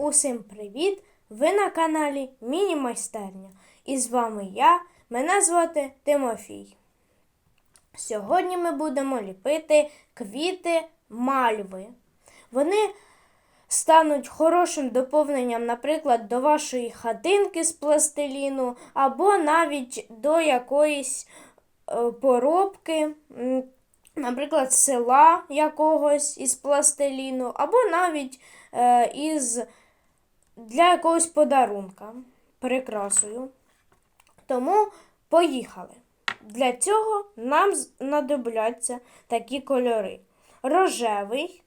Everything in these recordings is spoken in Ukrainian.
Усім привіт! Ви на каналі Міні Майстерня. І з вами я, мене звати Тимофій. Сьогодні ми будемо ліпити квіти мальви. Вони стануть хорошим доповненням, наприклад, до вашої хатинки з пластиліну, або навіть до якоїсь е, поробки. Наприклад, села якогось із пластиліну, або навіть е, із для якогось подарунка прикрасою. Тому поїхали. Для цього нам знадобляться такі кольори: рожевий,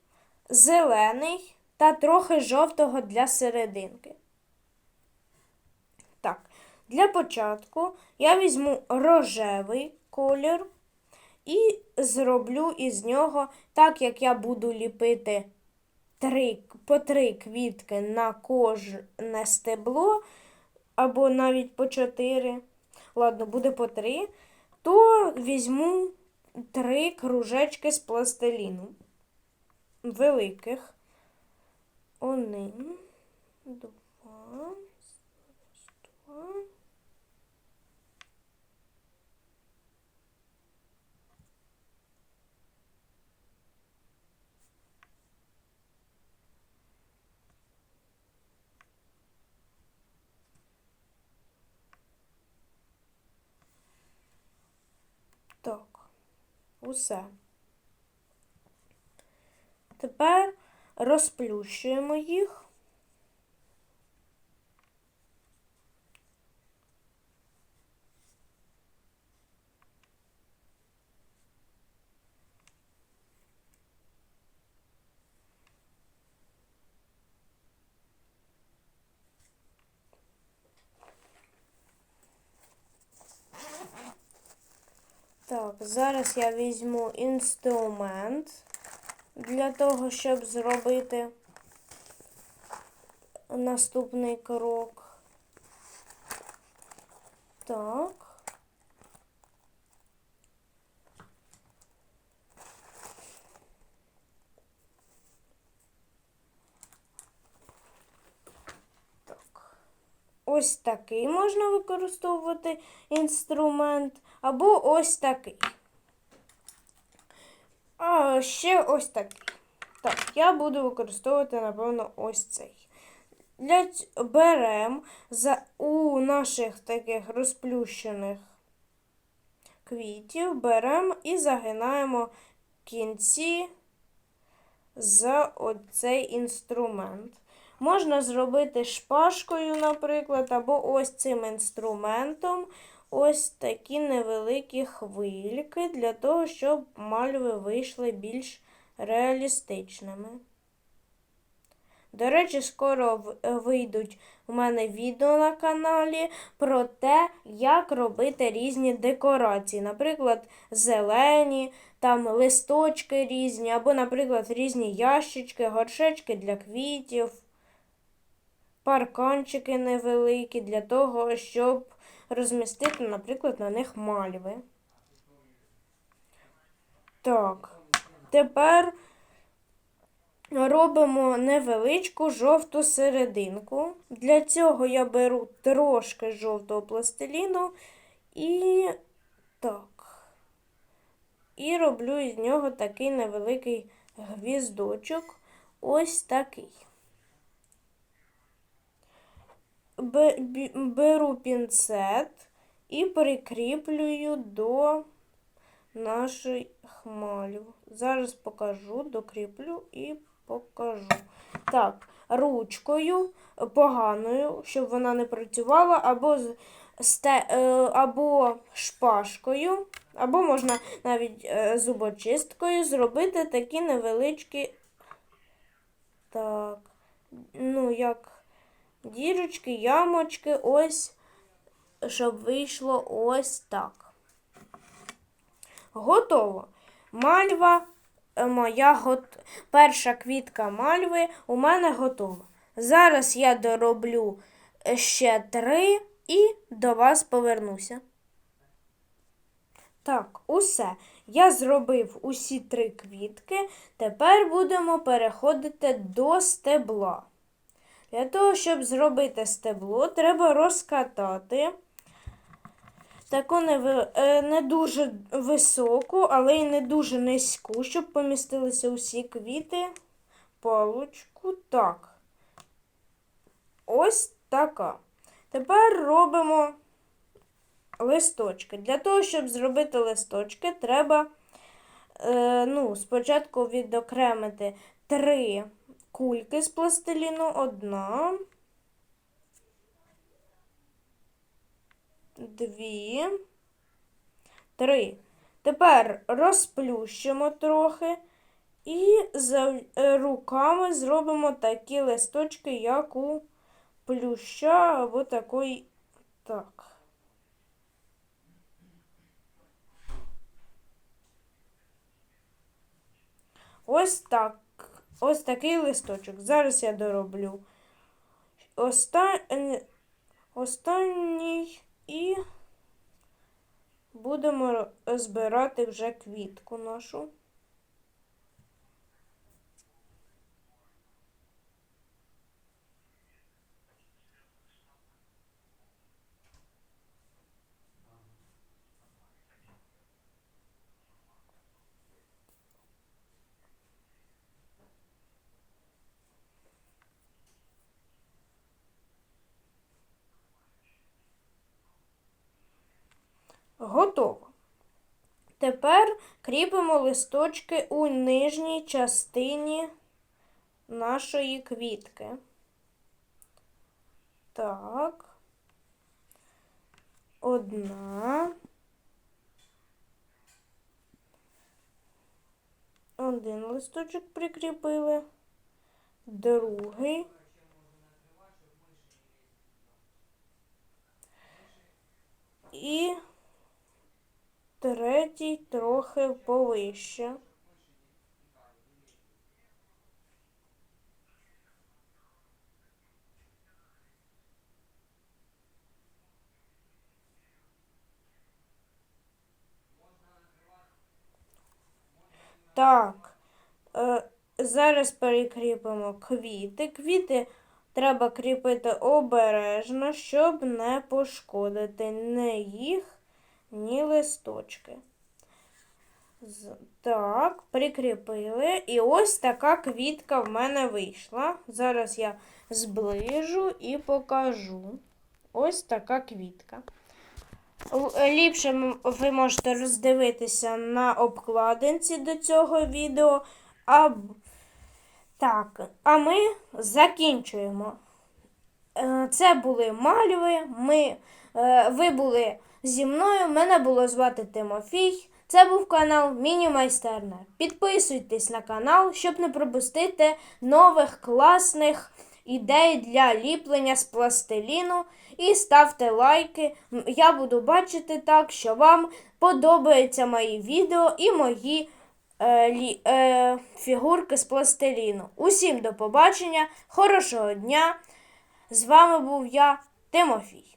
зелений та трохи жовтого для серединки. Так, для початку я візьму рожевий колір і зроблю із нього, так як я буду ліпити три, по три квітки на кожне стебло, або навіть по чотири, ладно, буде по три, то візьму три кружечки з пластиліну. Великих. Один, два, два. Так, усе. Тепер розплющуємо їх. Так, зараз я візьму інструмент для того, щоб зробити наступний крок. Так. Ось такий можна використовувати інструмент, або ось такий. А ще ось такий. Так, я буду використовувати, напевно, ось цей. Для беремо за у наших таких розплющених квітів, беремо і загинаємо кінці за оцей інструмент. Можна зробити шпажкою, наприклад, або ось цим інструментом ось такі невеликі хвильки для того, щоб мальви вийшли більш реалістичними. До речі, скоро вийдуть у мене відео на каналі про те, як робити різні декорації. Наприклад, зелені, там листочки різні, або, наприклад, різні ящички, горшечки для квітів, парканчики невеликі для того, щоб розмістити, наприклад, на них мальви. Так, тепер робимо невеличку жовту серединку. Для цього я беру трошки жовтого пластиліну і так. І роблю із нього такий невеликий гвіздочок. Ось такий. Беру пінцет і прикріплюю до нашої хмалів. Зараз покажу, докріплю і покажу. Так, ручкою поганою, щоб вона не працювала, або сте, е, або шпажкою, або можна навіть е, зубочисткою зробити такі невеличкі, так, ну, як дірочки, ямочки, ось, щоб вийшло ось так. Готово. Мальва е, моя гот... перша квітка мальви у мене готова. Зараз я дороблю ще три і до вас повернуся. Так, усе. Я зробив усі три квітки. Тепер будемо переходити до стебла. Для того, щоб зробити стебло, треба розкатати таку не, е, не дуже високу, але й не дуже низьку, щоб помістилися усі квіти. Палочку. Так. Ось така. Тепер робимо листочки. Для того, щоб зробити листочки, треба е, ну, спочатку відокремити три кульки з пластиліну. Одна. Дві. Три. Тепер розплющимо трохи. І за е, руками зробимо такі листочки, як у плюща або такої. Так. Ось так. Ось такий листочок. Зараз я дороблю. Оста... Останній і будемо збирати вже квітку нашу. Готово. Тепер кріпимо листочки у нижній частині нашої квітки. Так. Одна. Один листочок прикріпили. Другий. І третій трохи повище. Так, е, зараз перекріпимо квіти. Квіти треба кріпити обережно, щоб не пошкодити ні їх, ні листочки. Так, прикріпили. І ось така квітка в мене вийшла. Зараз я зближу і покажу. Ось така квітка. Ліпше ви можете роздивитися на обкладинці до цього відео. А... Так, а ми закінчуємо. Е, Це були мальви. Ми, е, ви були зі мною. Мене було звати Тимофій. Це був канал Міні-Майстерна. Підписуйтесь на канал, щоб не пропустити нових класних ідей для ліплення з пластиліну. І ставте лайки. Я буду бачити так, що вам подобаються мої відео і мої е, лі, е, фігурки з пластиліну. Усім до побачення, хорошого дня! З вами був я, Тимофій.